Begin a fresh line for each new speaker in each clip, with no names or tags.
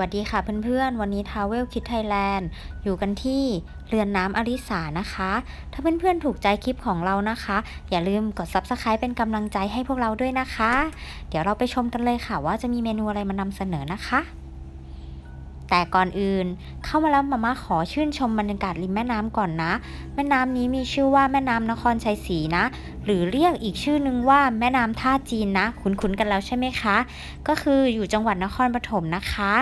วัสดีค่ะเพื่อนๆ วันนี้ทาว
เวลคิดไทยแลนด์
อยู่กันที่เรือนน้ำอริสานะคะ ถ้าเพื่อนๆ ถูกใจคลิปของเรานะคะ อย่าลืมกด Subscribe เป็นกำลังใจให้พวกเราด้วยนะคะ เดี๋ยวเราไปชมกันเลยค่ะว่าจะมีเมนูอะไรมานำเสนอนะคะ แต่ก่อนอื่น เข้ามาแล้วมาม่าขอชื่นชมบรรยากาศริมแม่น้ำก่อนนะ แม่น้ำนี้มีชื่อว่าแม่น้ำนครชัยศรีนะ หรือเรียกอีกชื่อนึงว่าแม่น้ำท่าจีนนะ คุ้นๆกันแล้วใช่ไหมคะ ก็คืออยู่จังหวัดนครปฐมนะคะ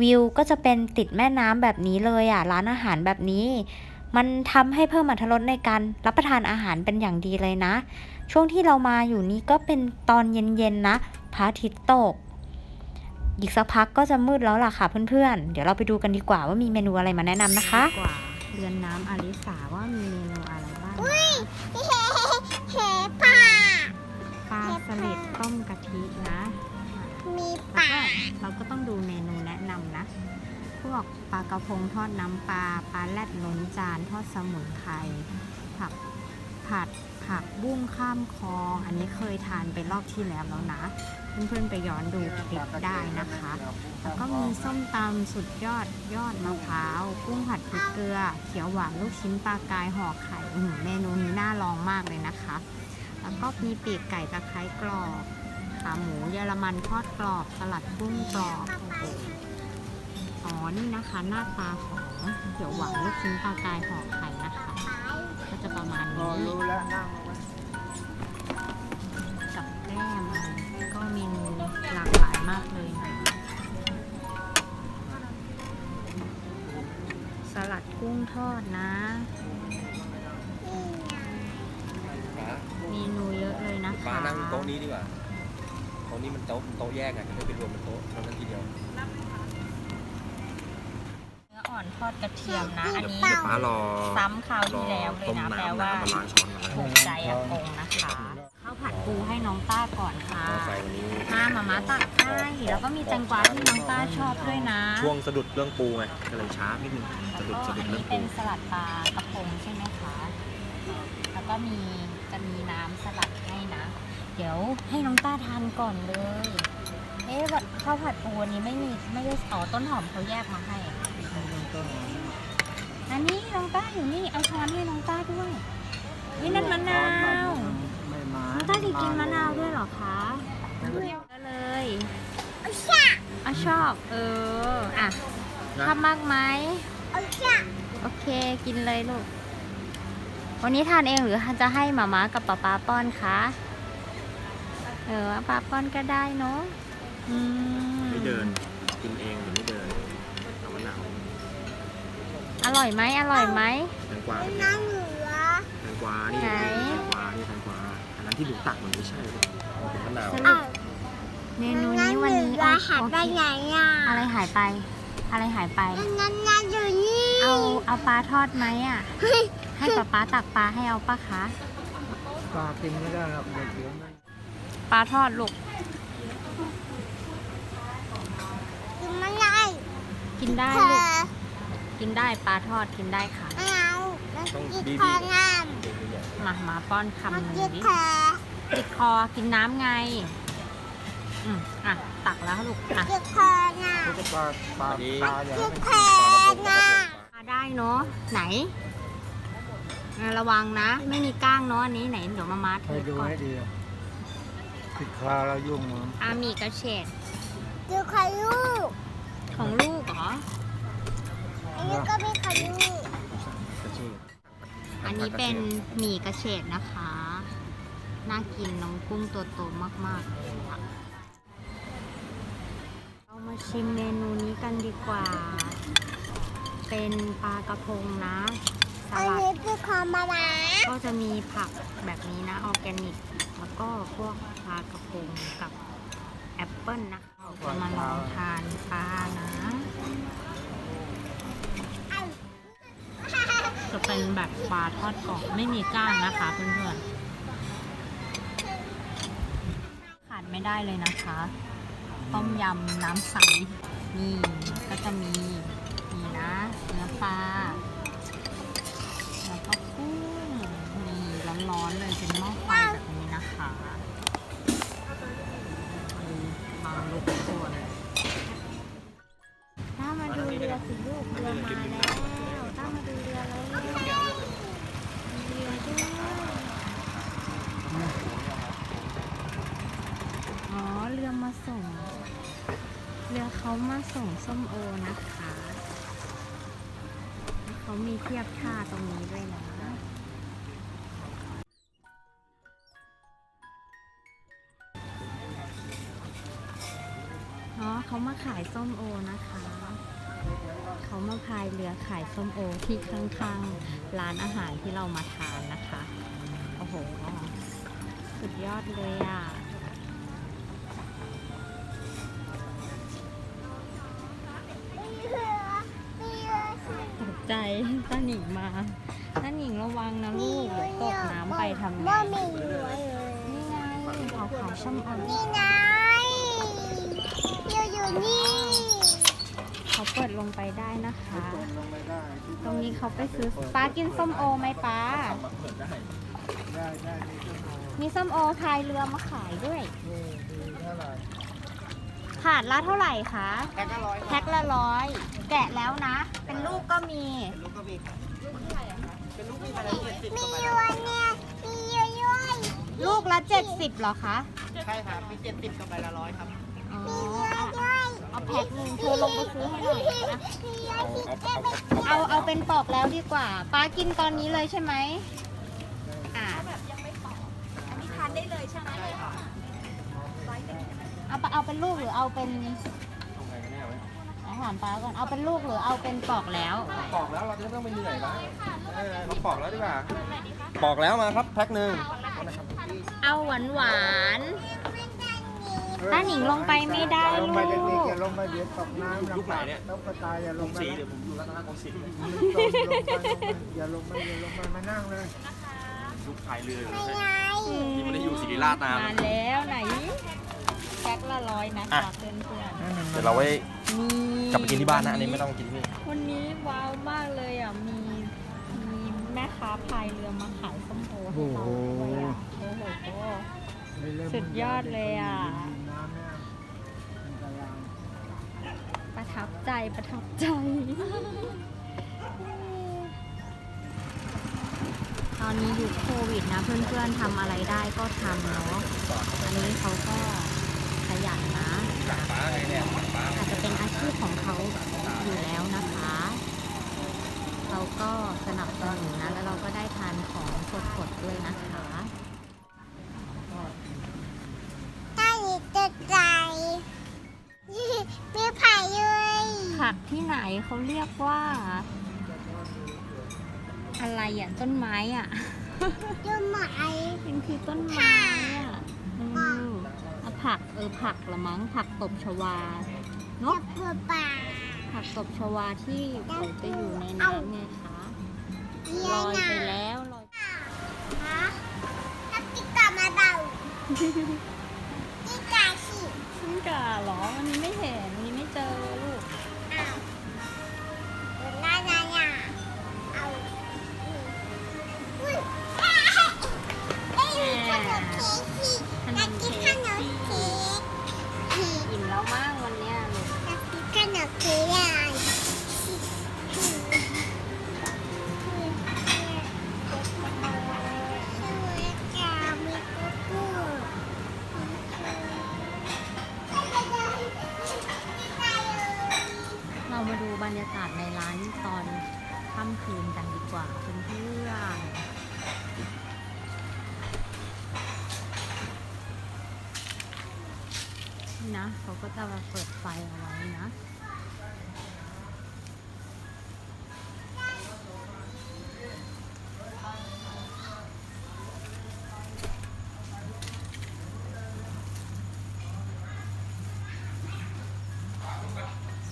วิวก็จะเป็นติดแม่น้ำแบบนี้เลยอะร้านอาหารแบบนี้ มันทำให้เพิ่มอรรถรสในการรับประทานอาหารเป็นอย่างดีเลยนะ ช่วงที่เรามาอยู่นี้ก็เป็นตอนเย็นๆนะพระอาทิตย์ตก อีกสักพักก็จะมืดแล้วล่ะค่ะเพื่อนๆ เดี๋ยวเราไปดูกันดีกว่าว่ามีเมนูอะไรมาแนะนำนะคะกว่าเรือนน้ำอลิสาว่ามีเมนูอะไรบ้าง
เห็ป่า
ปลาสลิดต้มกะทินะ
มี
แล้ว
ป่า
ก็เราก็ต้องดูเมนูแนะนำนะ พวกปลากระพงทอดน้ำปลาปลาแรดล้นจานทอดสมุนไพรผักผัดผักบุ้งข้ามคลอง อันนี้เคยทานไปรอบที่แล้วแล้วนะ เพื่อนๆไปย้อนดูคลิปได้นะคะ แล้วก็มีส้มตำสุดยอดยอดมะพร้าว กุ้งผัดพริกเกลือ เขียวหวานลูกชิ้นปลากายห่อไข่เมนูนี้น่าลองมากเลยนะคะ แล้วก็มีปีกไก่ตะไคร้กรอบขาหมูเยอรมันทอดกรอบสลัดกุ้งกรอบอ๋อนี่นะคะ หน้าตาของเขียวหวานลูกชิ้นปลากายห่อไข่นะคะ ก็จะประมาณนี้ มากเลยนะสลัดกุ้งทอดนะ เมนูเยอะเลยนะคะ
ป้านั่งโต๊ะนี้ดีกว่าโต๊ะนี้มันโต๊ะโต๊ะแยกอะจะได้ไปรวมเป็นโต๊ะตรงนั้นทีเดียว
เนื้ออ่อนทอดกระเทียมนะ อันนี้
เดี๋ยวป้ารอ
ซ้ำคราวที่แล้วเลย
ต้ม
นะ
น้ำ
แปล
นะ
ว่า
มาล้างช้อนกัน
ถูกใจอากงนะคะข้าวผัด ปูให้น้องต้าก่อนค่ะ
มอไซค์วันนี้
มามาม่าตักให้แล้วก็มีแตงกวาที่น้องต้าชอบด้วยนะ
ช่วงสะดุดเรื่องปูไงก็เลยช้านิดนึงสะดุด
แล้วก็
สะดุ
อั
ด
น
เรื่อ
นี้
ง
เป็
ปู
นสลัดปลากระพงใช่ไหมคะ แล้วก็มีจะมีน้ำสลัดให้นะ เดี๋ยวให้น้องต้าทานก่อนเลย เอ๊ะแบบข้าวผัดปูอันนี้ไม่มีไม่ได้อ๋อต้นหอมเขาแยกมาให้อันนี้น้องต้าอยู่นี่เอาช้อนให้น้องต้าด้วยนี่นั่นมะนาว
ไม่มา
น้อง ต้าจะกินมะนาวด้วยเหรอคะด้วยก็เลยอะชอบ เออ อะชอบมากไหม
เอาจ้ะ
โอเค กินเลยลูก วันนี้ทานเองหรือจะให้หมาม้ากับป๊าป๊าป้อนคะ เออป๊าป้อนก็ได้เนาะอืม
ไม่เดิน กินเองหรือไม่เดินเอามะนาว
อร่อยไหมอร่อยไหม
แตงกวา
เป็
เป็นนไง
น้ำเหลือ
แตงกวานี่
ไหน
แตง ที่หนูตักมันไม่ใช่เลยเป็นมะนาว
สรุ
อ้า
ป
ว
เมนูนี้วันนี้
น้ำเหลือ
เอา
หาย
โอ
ไป
เค
ไหนอะ
อะไรหายไป อะไรหายไป
นั่นนั่นอยู่นี่
เอาเอาปลาทอดไหมอะ
เฮ้ย
ให้ป๊าป๊าตักปลาให้เอาปะคะ
ปลากินไม่ได้หรอกเด็กเดี๋ยวไม่
ปลาทอดลูก
กินไม่ได้
กินได้
เธ
ลูก
อ
กินได้ปลาทอดกินได้ค่ะ
ไม่เอาแล้ว
ต้อง
กิน
ดี
คอ
ๆ
น้
เด็กใหญ่
มามาป้อนำคำห
มา
นึ่ง
กิน
ดิ
เธอ
ติดคอกินน้ำไง อืมอะ ตักแล้วลูกอะ
กินคอน้
เขาจะปลาปลาปลาอย่างำ
กิ
นั้น
นแพงอะ
มาได้เนาะไหนอะระวังนะ ไม่มีก้างเนาะอันนี้ไหนเดี๋ยวมามาเท
ไป
ส
ดู
ก่อน
ให้ดีติดคาแล้วยุ่งมั้ง
อามีกระเฉด
กินไข่ลูก
ของลูกเหรอ
อันนี้ก็มีไข่ลูก
กระเจี๊ยบ
อันนี้เป็นหมี่กระเฉดนะคะ น่ากินน้องกุ้งตัวโตมากๆเลยอะเรามาชิมเมนูนี้กันดีกว่า เป็นปลากระพงนะส
อัน
ลัด
นี้คือคอมาลา
ก็จะมีผักแบบนี้นะออร์แกนิก แล้วก็พวกปลากระพงกับแอปเปิลนะคะจะมาลองทานปลานะ จะเป็นแบบปลาทอดกรอบไม่มีก้างนะคะเพื่อนๆ ขาดไม่ได้เลยนะคะ ต้มยำน้ำใส นี่ก็จะมี นี่นะ เนื้อปลา เขามาส่งส้มโอนะคะ เขามีเทียบท่าตรงนี้ด้วยนะเขามาขายส้มโอนะคะ เขามาพายเรือขายส้มโอที่ข้างๆร้านอาหารที่เรามาทานนะคะ โอ้โห สุดยอดเลยอะ ใจต้าหนิงมาต้าหนิงระวังนะลูกเดี๋ยวตกน้ำไปทำไง
บ่มีเรือเลย
นี่ไงเขาขายส้มโอ
นี่ไงอยู่อยู่นี่
เขาเปิดลงไปได้นะคะ
ลงไม่ได้ที่
ตรงนี้เขาไปซื้อป้ากินส้มโอไหมป้า
เปิดได้
ได้ได้นี่ชั่วโมง
มีส้มโอพายเรือมาขายด้วย ถาดละเท่าไหร่คะแพ็คละร้อยแพ็คละร้อยแกะแล้วนะ เป็นลูกก็มี
มีเรือเนี่ยมีเรือด้วย
ลูกละเจ็ดสิบเหรอคะ
ใช่ครับมีเจ็ดสิบกับใบละร้อยครับ
อ๋อ
มีเรือด้วย
เอาแพ็คหนึ่งเธอลงไปซื้อให้หน่อยนะ
มีเรือที่เจ็บ
เอาเอาเป็นปอกแล้วดีกว่าป้ากินตอนนี้เลยใช่ไหมอ่า เอาไปเอาเป็นลูกหรือเอาเป็น
ทำไงกันแน่วะ
อาหารป้าก่อนเอาเป็นลูกหรือเอาเป็นปอกแล้ว
ปอกแล้วเราจะไม่ต้องไปเหนื่อยละเออเราปอกแล้วดีกว่าปอกแล้วมาครับแพ็คหนึ่ง
เอาหวานหวานๆต้าหนิงลงไปไม่ได้
ล
ลู
ง
ก
ไปเด็กๆอย่าลงไปเดี๋ยวตกน้ำ
ยุคไหนเนี่ย
ต้องกระตายอย่าล
กรุ
ง
ง
ไป
ศรีเดี๋ยวผมอยู่รัตนโกสินทร์
ลงไปอย่าลงไปอย่าลงไปมานั่งเลย
ยุคพายเรืออยู่
มี
เลย
ไง
ที่ไม่ได้อยู่ศรีราชนาน
มาแล้วไหนแพ็คละร้อยนะ
อะ
คะเพื่อน
เดี๋ยวเราไว้
ๆนี่
กลับไปกินที่บ้านนะ อันนี้ไม่ต้องกินที่นี่
วันนี้ว้าวมากเลยอะ มีมีแม่ค้าพายเรือมาขายส้มโอให้เราด้วยอะโอ้โห สุดยอดเลยอะ
น้ำเนี่ยอันตราย
ประทับใจประทับใจ ตอนนี้ยุคโควิดนะ เพื่อนๆทำอะไรได้ก็ทำเนาะ อันนี้เขาก็ ขยันนะ
ป้าไงเนี่ยป้า
อาจจะเป็นอาชีพของเขาอยู่แล้วนะคะ เราก็สนับสนุนนะ แล้วเราก็ได้ทานของสดๆด้วยนะคะ
ได้จะใจมีไผ่เลย
ผักที่ไหนเขาเรียกว่า อะไรอะ ต้นไม้อะ
ต้นไม้
เป็นคือต้นไม้อะอืมเอา ผักเออผักละมั้งผักตบชวา
จะ
เนาะ
เพื่อป่า
ผักตบชวาที่เขาจะอยู่ในน้ำไงคะลอยไปแล้วลอย
ฮะถ้าติ๊กตามาเบาติ๊กตาสิ
ขึ้นกาเหรอวันนี้ไม่เห็นวันนี้ไม่เจอ
ค่ำ
คืนกันดีกว่าเพื่อนๆนี่นะเขาก็จะมาเปิดไฟเอาไว้นะ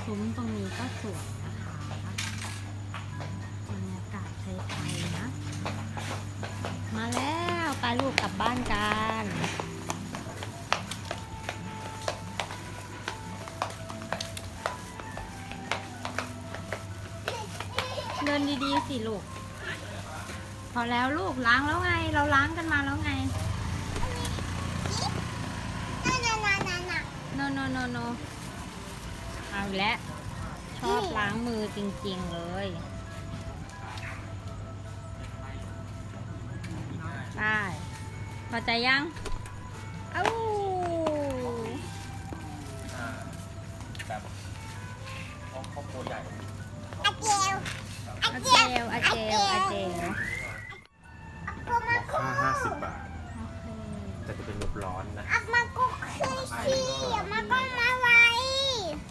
ซุ้มตรงนี้ก็สวยนะคะ แล้วไปลูกกลับบ้านกันเดินดีๆสิลูก พอแล้วลูกล้างแล้วไง เราล้างกันมาแล้วไง
น่าน่าน่าน่าน่า
no no no no เอาแล้ว
ชอบล้างมือจริงๆเลย พอใจยังเอ้า
อ่าแบบครอบครัวใหญ่
อาเจลอา
อา
เจ
เจ
ล
ลอาเจลอาเจล
ก็มา
ค่า50บาท แต่จะเป็นแบบร้อนนะ
อักมาก็คือสิอย่ามาก็มาไว้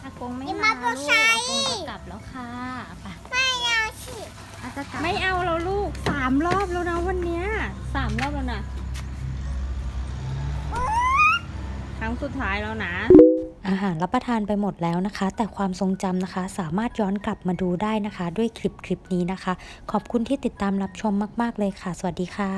อากงไม่
อย่า
มา
มา
ลูก
ใช้
อากงจะกลับแล้วค่ะไป
ไม่เอาสิ
ไม่เอาแล้วลูกสามรอบแล้วนะวันเนี้ยสามรอบแล้วนะ
อุ๊ย
ครั้งสุดท้ายแล้วนะ อาหารรับประทานไปหมดแล้วนะคะ แต่ความทรงจำนะคะ สามารถย้อนกลับมาดูได้นะคะ ด้วยคลิปคลิปนี้นะคะ ขอบคุณที่ติดตามรับชมมาก ๆ เลยค่ะ สวัสดีค่ะ